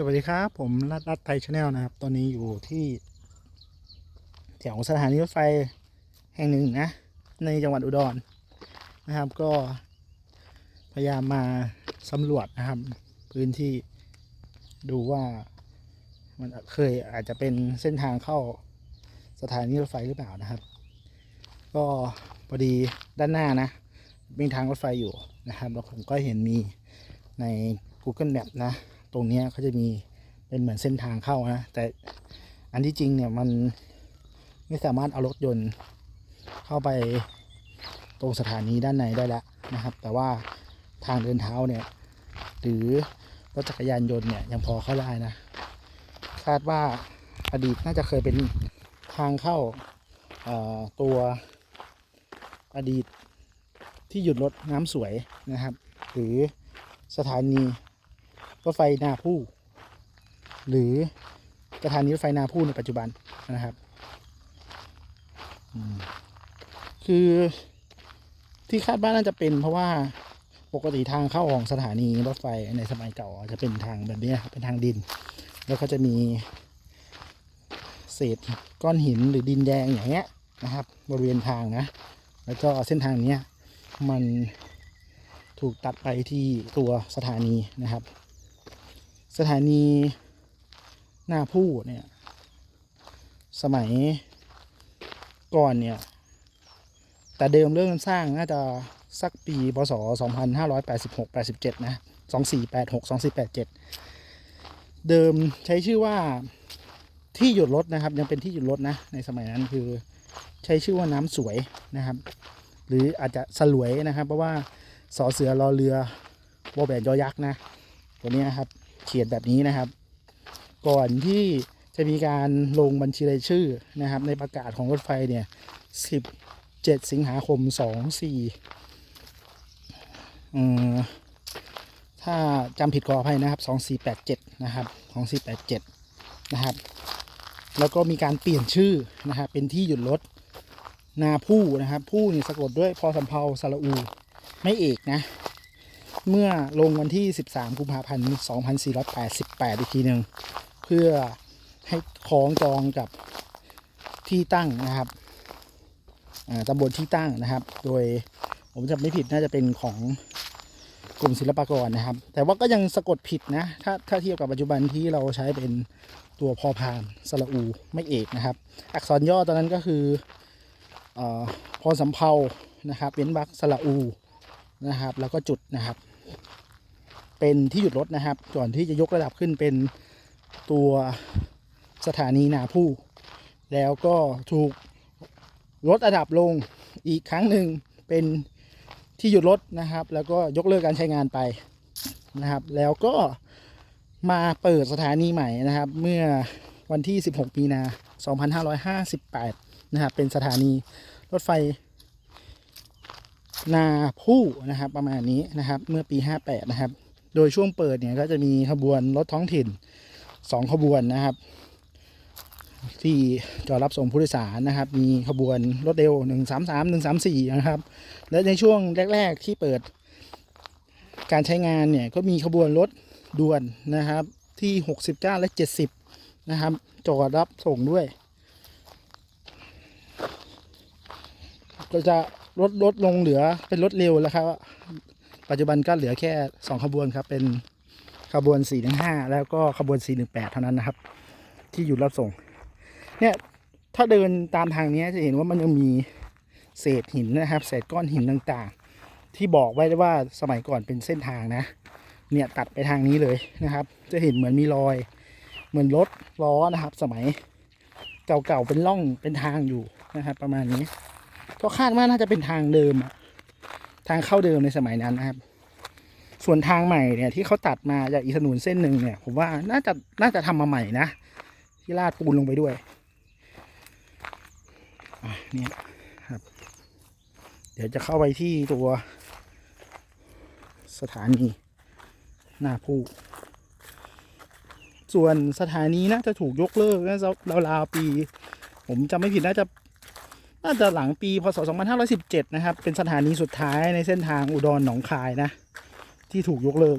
สวัสดีครับ ผมรัตรัตไทยชาแนลนะครับ ตอนนี้อยู่ที่แถวสถานีรถไฟแห่งหนึ่งนะ ในจังหวัดอุดรนะครับ ก็พยายามมาสำรวจนะครับ พื้นที่ดูว่ามันเคยอาจจะเป็นเส้นทางเข้าสถานีรถไฟหรือเปล่านะครับ ก็พอดีด้านหน้านะมีทางรถไฟอยู่นะครับแล้วผมก็เห็นมีใน Google Map นะ ตรงนี้เขาจะมีเป็นเหมือนเส้นทางเข้านะ แต่อันที่จริงเนี่ยมันไม่สามารถเอารถยนต์เข้าไปตรงสถานีด้านในได้แล้วนะครับ แต่ว่าทางเดินเท้าเนี่ยหรือรถจักรยานยนต์เนี่ยยังพอเข้าได้นะ คาดว่าอดีตน่าจะเคยเป็นทางเข้าตัวอดีตที่หยุดรถน้ำสวยนะครับ หรือสถานี รถไฟนาผู้ หรือสถานีรถไฟนาผู้ในปัจจุบันนะครับคือที่คาดว่าน่าจะเป็นเพราะว่าปกติทางเข้าของสถานีรถไฟในสมัยเก่าจะเป็นทางแบบนี้เป็นทางดิน แล้วก็จะมีเศษก้อนหินหรือดินแดงอย่างเงี้ยนะครับ บริเวณทางนะ แล้วก็เส้นทางเนี้ยมันถูกตัดไปที่ตัวสถานีนะครับ สถานีหน้าผู้เนี่ย สมัยก่อนเนี่ย แต่เดิมเริ่มสร้างน่าจะสักปีพศ 2586 87 นะ 2486 2487 เดิมใช้ชื่อว่าที่หยุดรถนะครับ ยังเป็นที่หยุดรถนะ ในสมัยนั้นคือใช้ชื่อว่าน้ำสวยนะครับ หรืออาจจะสลวยนะครับ เพราะว่าสอเสือรอเรือวอแบนยอยักษ์นะ ตัวนี้ยครับ เขียนแบบนี้นะครับ ก่อนที่จะมีการลงบัญชีรายชื่อนะครับ ในประกาศของรถไฟเนี่ย 17 สิงหาคม 24ถ้าจำผิดขออภัยนะครับ 2487 นะครับ 2487 นะครับ แล้วก็มีการเปลี่ยนชื่อนะครับ เป็นที่หยุดรถนาผู้นะครับ ผู้นี่สะกดด้วยพอสำเพาสระอู ไม่เอกนะ เมื่อลงวันที่ 13 กุมภาพันธ์ 2488 อีกทีหนึ่งเพื่อให้คล้องจองกับที่ตั้งนะครับตำบลที่ตั้งนะครับ โดยผมจำไม่ผิดน่าจะเป็นของกรมศิลปากรนะครับ แต่ว่าก็ยังสะกดผิดนะ ถ้าถ้าเทียบกับปัจจุบันที่เราใช้เป็นตัวพอพานสระอูไม่เอกนะครับ อักษรย่อตอนนั้นก็คืออพอสำเพานะครับเป็นบักสระอูนะครับ แล้วก็จุดนะครับ เป็นที่หยุดรถนะครับ ก่อนที่จะยกระดับขึ้นเป็นตัวสถานีนาผู้ แล้วก็ถูกลดระดับลงอีกครั้งหนึ่งเป็นที่หยุดรถนะครับ แล้วก็ยกเลิกการใช้งานไปนะครับ แล้วก็มาเปิดสถานีใหม่นะครับ เมื่อวันที่ 16 มีนา 2558 นะครับ เป็นสถานีรถไฟ นาผู้นะครับประมาณนี้นะครับเมื่อปี 58 นะครับ โดยช่วงเปิดเนี่ยก็จะมีขบวนรถท้องถิ่น 2 ขบวนนะครับ ที่จอดรับส่งผู้โดยสารนะครับ มีขบวนรถเร็ว 133 134 นะครับ และในช่วงแรก ๆที่เปิด การใช้งานเนี่ยก็มีขบวนรถด่วนนะครับที่ 69 และ 70 นะครับจอดรับส่งด้วย ก็จะ ลดลดลงเหลือเป็นรถเร็วแล้วครับ ปัจจุบันก็เหลือแค่สองขบวนครับ เป็นขบวน4ถึง5แล้วก็ขบวน 4 1 8 เท่านั้นนะครับ ที่อยู่รับส่ง เนี่ยถ้าเดินตามทางนี้จะเห็นว่ามันยังมีเศษหินนะครับ เศษก้อนหินต่างๆ ที่บอกไว้ว่าสมัยก่อนเป็นเส้นทางนะ เนี่ยตัดไปทางนี้เลยนะครับ จะเห็นเหมือนมีรอย เหมือนรถล้อนะครับ สมัยเก่าๆเป็นร่องเป็นทางอยู่นะครับ ประมาณนี้ ก็คาดว่าน่าจะเป็นทางเดิมทางเข้าเดิมในสมัยนั้นนะครับ ส่วนทางใหม่เนี่ยที่เขาตัดมาจากอีสนูนเส้นหนึ่งเนี่ย ผมว่าน่าจะน่าจะทำมาใหม่นะที่ลาดปูนลงไปด้วยเนี่ยครับ เดี๋ยวจะเข้าไปที่ตัวสถานีหน้าผู้ส่วนสถานีน่าจะถูกยกเลิกนะราวๆปี ผมจำไม่ผิดน่าจะ น่าจะหลังปีพศ 2517 นะครับ เป็นสถานีสุดท้ายในเส้นทางอุดรหนองคายนะ ที่ถูกยกเลิก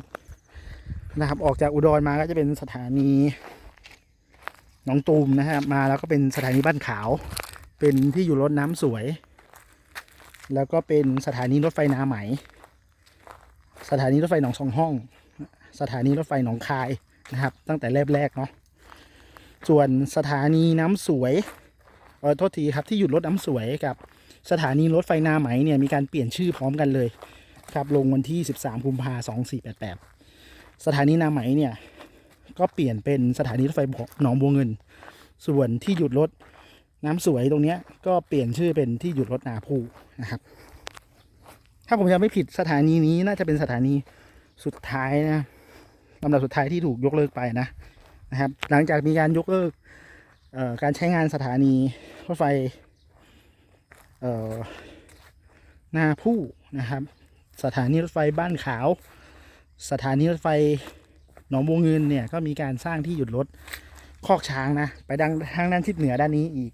นะครับ ออกจากอุดรมาก็จะเป็นสถานีหนองตูมนะครับมาแล้วก็เป็นสถานีบ้านขาว เป็นที่อยู่รถน้ำสวย แล้วก็เป็นสถานีรถไฟนาไหม สถานีรถไฟหนองสองห้อง สถานีรถไฟหนองคายนะครับ ตั้งแต่แรกๆเนาะส่วนสถานีน้ำสวย เออโทษทีครับที่หยุดรถน้ำสวยกับสถานีรถไฟนาไหมเนี่ยมีการเปลี่ยนชื่อพร้อมกันเลยครับลงวันที่ 13กุมภาสองสี่แปดแปดสถานีนาไหมเนี่ยก็เปลี่ยนเป็นสถานีรถไฟหนองบัวเงิน ส่วนที่หยุดรถน้ำสวยตรงเนี้ยก็เปลี่ยนชื่อเป็นที่หยุดรถนาภูนะครับถ้าผมจำไม่ผิดสถานีนี้น่าจะเป็นสถานีสุดท้ายนะลำดับสุดท้ายที่ถูกยกเลิกไปนะนะครับ หลังจากมีการยกเลิก การใช้งานสถานีรถไฟนาผู้นะครับ สถานีรถไฟบ้านขาว สถานีรถไฟหนองบัวเงินเนี่ยก็มีการสร้างที่หยุดรถคอกช้างนะไปดังทางด้านทิศเหนือด้านนี้อีก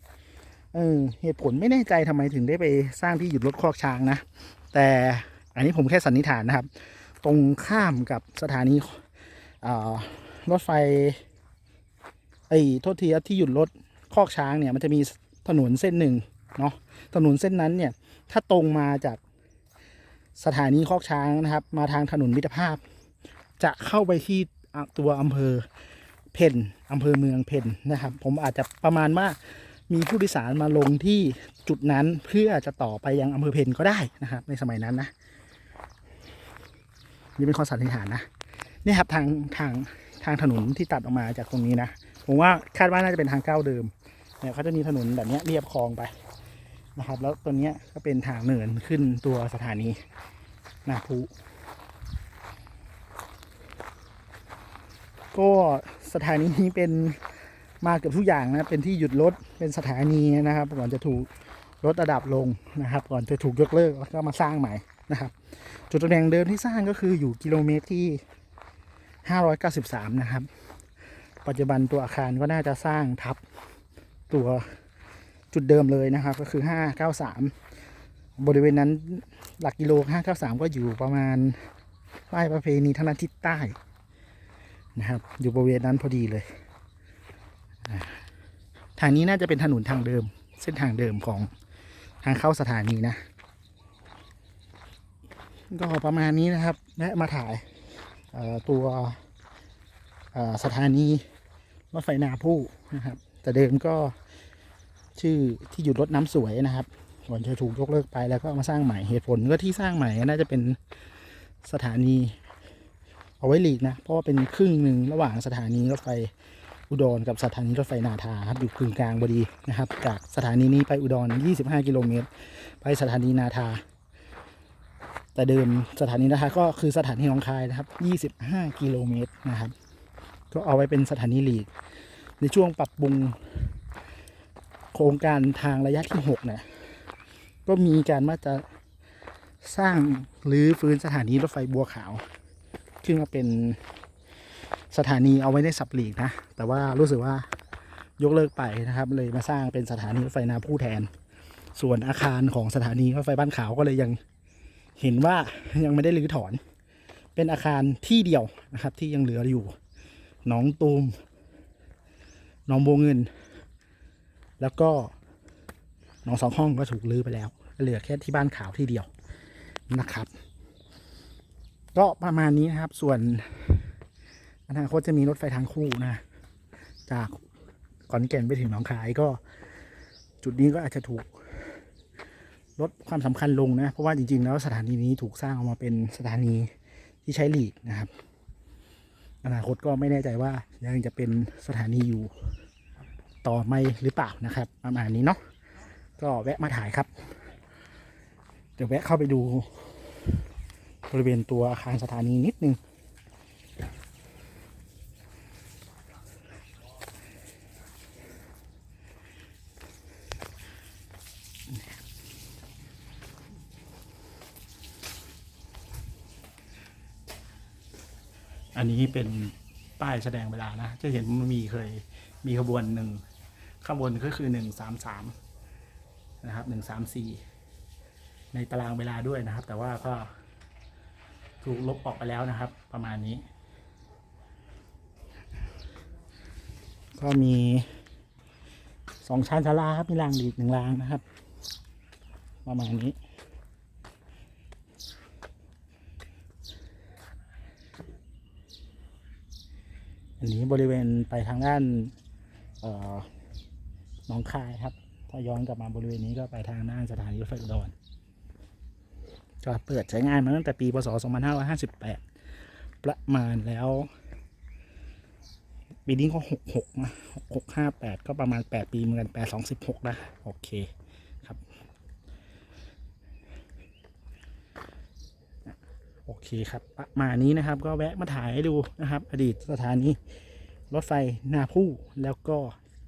เออเหตุผลไม่แน่ใจทำไมถึงได้ไปสร้างที่หยุดรถคอกช้างนะ แต่อันนี้ผมแค่สันนิษฐานนะครับ ตรงข้ามกับสถานีรถไฟ ไอ้โทษทีที่หยุดรถคอกช้างเนี่ยมันจะมีถนนเส้นหนึ่งเนาะถนนเส้นนั้นเนี่ยถ้าตรงมาจากสถานีคอกช้างนะครับ มาทางถนนมิตรภาพ จะเข้าไปที่ตัวอำเภอเพนอำเภอเมืองเพนนะครับ ผมอาจจะประมาณว่ามีผู้โดยสารมาลงที่จุดนั้นเพื่อจะต่อไปยังอำเภอเพนก็ได้นะครับ ในสมัยนั้นนะนี่เป็นข้อสันนิษฐานนะนี่ครับทางทางทางถนนที่ตัดออกมาจากตรงนี้นะ ผมว่าคาดว่าน่าจะเป็นทางเก้าเดิมเนี่ยเขาจะมีถนนแบบนี้เรียบคลองไปนะครับ แล้วตัวนี้ก็เป็นทางเนินขึ้นตัวสถานีนาภูก็สถานีนี้เป็นมาเกือบทุกอย่างนะ เป็นที่หยุดรถ เป็นสถานีนะครับ ก่อนจะถูกลดระดับลงนะครับ ก่อนจะถูกยกเลิกแล้วก็มาสร้างใหม่นะครับ จุดตำแหน่งเดิมที่สร้างก็คืออยู่กิโลเมตรที่ 593 นะครับ ปัจจุบันตัวอาคารก็น่าจะสร้างทับตัวจุดเดิมเลยนะครับ ก็คือ 593 บริเวณนั้นหลักกิโล 593 ก็อยู่ประมาณป้ายประเพณีทางด้านทิศใต้นะครับ อยู่บริเวณนั้นพอดีเลย ทางนี้น่าจะเป็นถนนทางเดิม เส้นทางเดิมของทางเข้าสถานีนะ ก็ประมาณนี้นะครับแวะมาถ่ายตัวสถานี รถไฟนาผู้นะครับ แต่เดิมก็ชื่อที่หยุดรถน้ำสวยนะครับก่อนจะถูกยกเลิกไปแล้วก็มาสร้างใหม่เหตุผลก็ที่สร้างใหม่น่าจะเป็นสถานีเอาไว้หลีกนะเพราะว่าเป็นครึ่งหนึ่งระหว่างสถานีรถไฟอุดรกับสถานีรถไฟนาทาครับอยู่กึ่งกลางพอดีนะครับ จากสถานีนี้ไปอุดร 25 กิโลเมตร ไปสถานีนาทา แต่เดิมสถานีนาทาก็คือสถานีหนองคายนะครับ 25 กิโลเมตรนะครับ ก็เอาไว้เป็นสถานีหลีก ในช่วงปรับปรุงโครงการทางระยะที่หกเนี่ยก็มีการว่าจะสร้างหรือฟื้นสถานีรถไฟบัวขาว ขึ้นมาเป็นสถานีเอาไว้ในสับหลีกนะ แต่ว่ารู้สึกว่ายกเลิกไปนะครับ เลยมาสร้างเป็นสถานีรถไฟนาผู้แทน ส่วนอาคารของสถานีรถไฟบ้านขาวก็เลยยังเห็นว่ายังไม่ได้รื้อถอน เป็นอาคารที่เดียวนะครับที่ยังเหลืออยู่ หนองตูมหนองบัวเงิน แล้วก็หนองสองห้องก็ถูกลื้อไปแล้ว เหลือแค่ที่บ้านขาวที่เดียวนะครับ ก็ประมาณนี้นะครับ ส่วนอนาคตจะมีรถไฟทางคู่นะ จากขอนแก่นไปถึงหนองคายก็ จุดนี้ก็อาจจะถูกลดความสำคัญลงนะ เพราะว่าจริง ๆ แล้วสถานีนี้ถูกสร้างออกมาเป็นสถานีที่ใช้หลีกนะครับ อนาคตก็ไม่แน่ใจว่ายังจะเป็นสถานีอยู่ต่อไหมหรือเปล่านะครับประมาณนี้เนาะก็แวะมาถ่ายครับ เดี๋ยวแวะเข้าไปดูบริเวณตัวอาคารสถานีนิดนึง อันนี้เป็นป้ายแสดงเวลานะ จะเห็นมีเคยมีขบวนหนึ่งขบวนก็คือหนึ่งสามสามนะครับหนึ่งสามสี่ในตารางเวลาด้วยนะครับ แต่ว่าก็ถูกลบออกไปแล้วนะครับ ประมาณนี้ ก็มีสองชั้นชาลาครับมีรางอีกหนึ่งรางนะครับ ประมาณนี้ันนี้บริเวณไปทางด้านเอ่อหนองคายครับ ถ้าย้อนกลับมาบริเวณนี้ก็ไปทางด้านสถานีรถไฟอุดรก็เปิดใช้งานมาตั้งแต่ปีพศ 2558 ประมาณแล้ว ปีนี้ก็ 66นะ658 ก็ประมาณ 8 ปีเหมือนกัน8 2 16 นะ โอเคครับ โอเคครับประมาณนี้นะครับ ก็แวะมาถ่ายให้ดูนะครับ อดีตสถานีรถไฟนาผู้แล้วก็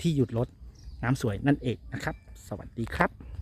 ที่หยุดรถน้ำสวยนั่นเองนะครับ สวัสดีครับ